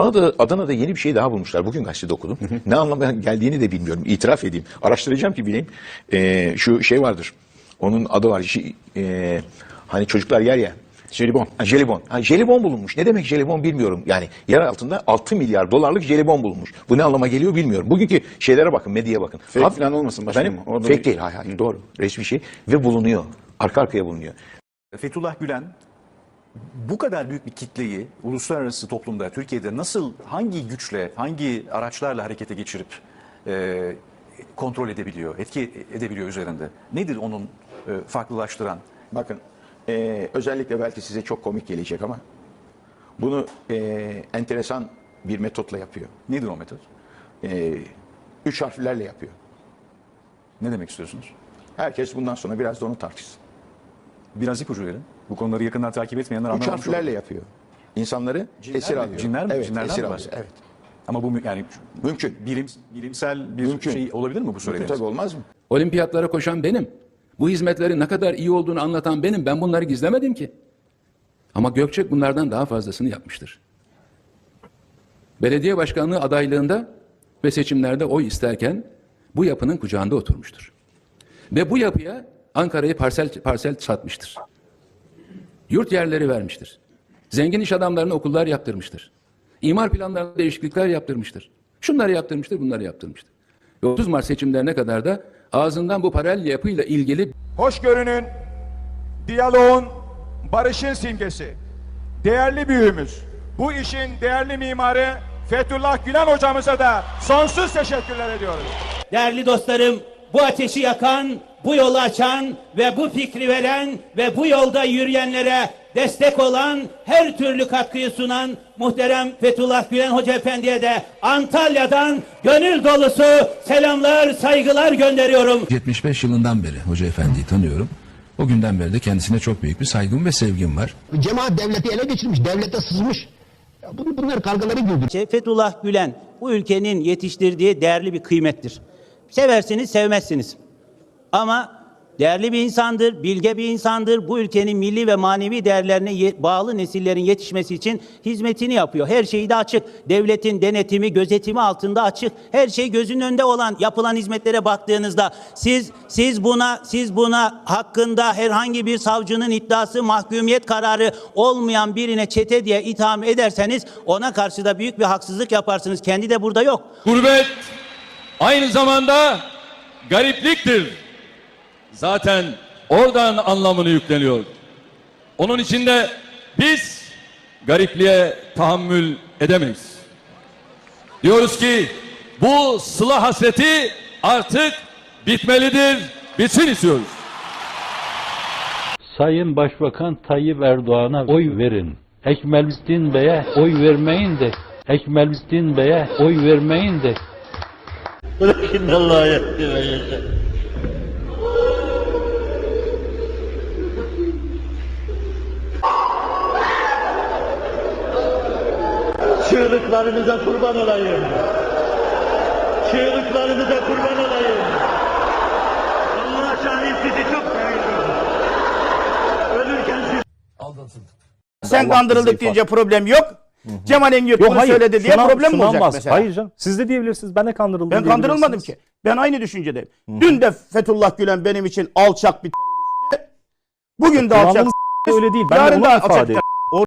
Adana'da, Adana'da yeni bir şey daha bulmuşlar. Bugün gazetede okudum. ne anlamaya geldiğini de bilmiyorum. İtiraf edeyim. Araştıracağım ki bileyim. Ee, şu şey vardır. Onun adı var. Şi- ee, hani çocuklar yer ya. Jelibon. Ha, jelibon. Ha, jelibon bulunmuş. Ne demek jelibon bilmiyorum. Yani yer altında 6 milyar dolarlık jelibon bulunmuş. Bu ne anlama geliyor bilmiyorum. Bugünkü şeylere bakın, medyaya bakın. Fake Abi- falan olmasın başkanım. Benim, Orada fake bir- değil. Hayır, hayır. Doğru. Resmi şey. Ve bulunuyor. Arka arkaya bulunuyor. Fethullah Gülen bu kadar büyük bir kitleyi uluslararası toplumda, Türkiye'de nasıl, hangi güçle, hangi araçlarla harekete geçirip e, kontrol edebiliyor, etki edebiliyor üzerinde? Nedir onun e, farklılaştıran? Bakın eee, özellikle belki size çok komik gelecek ama bunu eee, enteresan bir metotla yapıyor. Nedir o metot? Eee, üç harflerle yapıyor. Ne demek istiyorsunuz? Herkes bundan sonra biraz da onu tartışsın. Biraz ipucu verin. Bu konuları yakından takip etmeyenler Üç anlamamış harflerle olur. yapıyor. İnsanları esir mi? alıyor. Cinler mi? Evet, Cinlerden esir mi alıyor. bahsediyor? Evet. Ama bu mü- yani Mümkün. bilim, bilimsel bir Mümkün. şey olabilir mi bu söylediğiniz? Tabii olmaz mı? Olimpiyatlara koşan benim. Bu hizmetlerin ne kadar iyi olduğunu anlatan benim. Ben bunları gizlemedim ki. Ama Gökçek bunlardan daha fazlasını yapmıştır. Belediye başkanlığı adaylığında ve seçimlerde oy isterken bu yapının kucağında oturmuştur. Ve bu yapıya Ankara'yı parsel parsel satmıştır. Yurt yerleri vermiştir. Zengin iş adamlarına okullar yaptırmıştır. İmar planlarında değişiklikler yaptırmıştır. Şunları yaptırmıştır, bunları yaptırmıştır. Ve 30 Mart seçimlerine kadar da ağzından bu paralel yapıyla ilgili hoşgörünün, diyaloğun, barışın simgesi. Değerli büyüğümüz, bu işin değerli mimarı Fethullah Gülen hocamıza da sonsuz teşekkürler ediyoruz. Değerli dostlarım, bu ateşi yakan, bu yolu açan ve bu fikri veren ve bu yolda yürüyenlere destek olan, her türlü katkıyı sunan muhterem Fethullah Gülen Hoca Efendi'ye de Antalya'dan gönül dolusu selamlar, saygılar gönderiyorum. 75 yılından beri Hoca Efendi'yi tanıyorum. O günden beri de kendisine çok büyük bir saygım ve sevgim var. Cemaat devleti ele geçirmiş, devlete sızmış. Ya bun- bunlar kavgaları güldürüyor. Fethullah Gülen bu ülkenin yetiştirdiği değerli bir kıymettir. Seversiniz, sevmezsiniz. Ama değerli bir insandır, bilge bir insandır. Bu ülkenin milli ve manevi değerlerine bağlı nesillerin yetişmesi için hizmetini yapıyor. Her şeyi de açık. Devletin denetimi, gözetimi altında açık. Her şey gözünün önünde olan yapılan hizmetlere baktığınızda siz siz buna siz buna hakkında herhangi bir savcının iddiası, mahkumiyet kararı olmayan birine çete diye itham ederseniz ona karşı da büyük bir haksızlık yaparsınız. Kendi de burada yok. Gurbet aynı zamanda garipliktir. Zaten oradan anlamını yükleniyor. Onun için de biz garipliğe tahammül edemeyiz. Diyoruz ki bu sıla hasreti artık bitmelidir, bitsin istiyoruz. Sayın Başbakan Tayyip Erdoğan'a oy verin. Ekmelistin Bey'e oy vermeyin de. Ekmelistin Bey'e oy vermeyin de. Bırakın Allah'a Çığlıklarınıza kurban olayım. Çığlıklarınıza kurban olayım. Allah şahit sizi çok seviyorum. Ölürken siz Sen kandırıldık deyince problem yok. Cemal Engin bunu söyledi diye problem mi olacak mesela? Hayır canım. Siz de diyebilirsiniz. Ben de kandırıldım Ben kandırılmadım ki. Ben aynı düşüncedeyim. Dün de Fethullah Gülen benim için alçak bir. Bugün de alçak. öyle değil. Ben Yarın de onu da ifade.